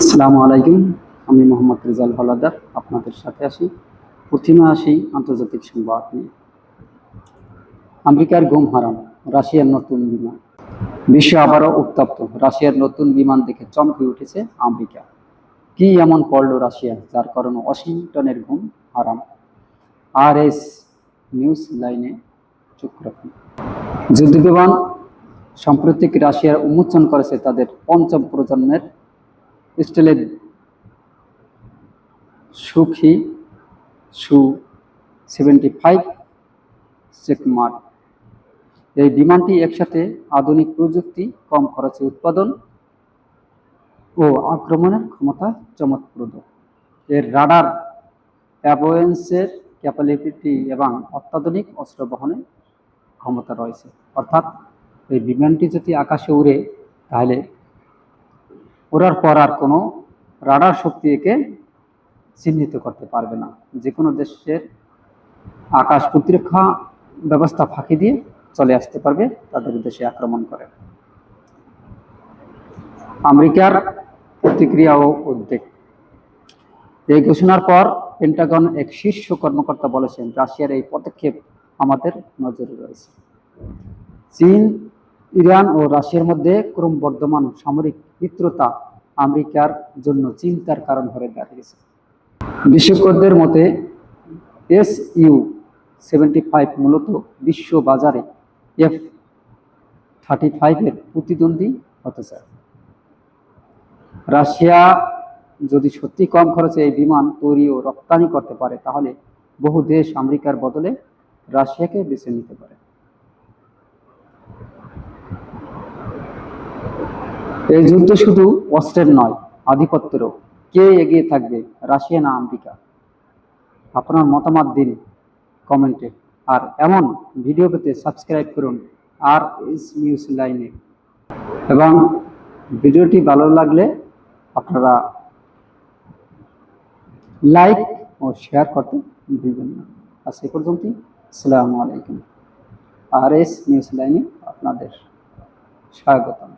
আসসালামু আলাইকুম, আমি মোহাম্মদ রেজাল হলাদার, আপনাদের সাথে আসি প্রথমে আসি আন্তর্জাতিক সংবাদ নিয়ে। আমেরিকার ঘুম হারাম, রাশিয়ার নতুন বিমান। বিশ্ব আবারও উত্তপ্ত, রাশিয়ার নতুন বিমান দেখে চমকে উঠেছে আমেরিকা। কি এমন করল রাশিয়া, যার কারণে ওয়াশিংটনের ঘুম হারাম? আর এস নিউজ লাইনে চোখ রাখুন। যুদ্ধ বিমান সাম্প্রতিক রাশিয়ার উন্মোচন করেছে তাদের পঞ্চম প্রজন্মের স্টিলের সুখী সু সেভেন্টি ফাইভ চেকমার্ক এই বিমানটি একসাথে আধুনিক প্রযুক্তি, কম খরচে উৎপাদন ও আক্রমণের ক্ষমতা চমৎপ্রদ এর রাডার, অ্যাভোয়েন্সের ক্যাপাবিলিটি এবং অত্যাধুনিক অস্ত্র বহনের ক্ষমতা রয়েছে। অর্থাৎ এই বিমানটি যদি আকাশে উড়ে, তাহলে ওড়ার পর আর কোনো রাডার শক্তি একে চিহ্নিত করতে পারবে না। যে কোনো দেশের আকাশ প্রতিরক্ষা ব্যবস্থা ফাঁকি দিয়ে চলে আসতে পারবে, তাদের দেশে আক্রমণ করে। আমেরিকার প্রতিক্রিয়া ও উদ্বেগ। এই ঘোষণার পর পেন্টাগন এক শীর্ষ কর্মকর্তা বলেছেন, রাশিয়ার এই পদক্ষেপ আমাদের নজরে রয়েছে। চীন ইরান ও রাশিয়ার মধ্যে ক্রমবর্ধমান সামরিক মিত্রতা আমেরিকার জন্য চিন্তার কারণ হয়ে দাঁড়িয়েছে। বিশেষজ্ঞদের মতে, এস ইউ সেভেন্টি ফাইভ মূলত বিশ্ব বাজারে এফ থার্টি ফাইভের প্রতিদ্বন্দ্বী হতে চায়। রাশিয়া যদি সত্যি কম খরচে এই বিমান তৈরি ও রপ্তানি করতে পারে, তাহলে বহু দেশ আমেরিকার বদলে রাশিয়াকে বেছে নিতে পারে। এই যুদ্ধ শুধু অস্ত্রের নয়, আধিপত্যেরও। কে এগিয়ে থাকবে? রাশিয়া না আমেরিকা? আপনার মতামত দিন কমেন্টে। আর এমন ভিডিও পেতে সাবস্ক্রাইব করুন আর এস নিউজ লাইনে। এবং ভিডিওটি ভালো লাগলে আপনারা লাইক ও শেয়ার করতে ভুলবেন না। আর সে পর্যন্তই। আসসালামু আলাইকুম। আর এস নিউজ লাইনে আপনাদের স্বাগতম।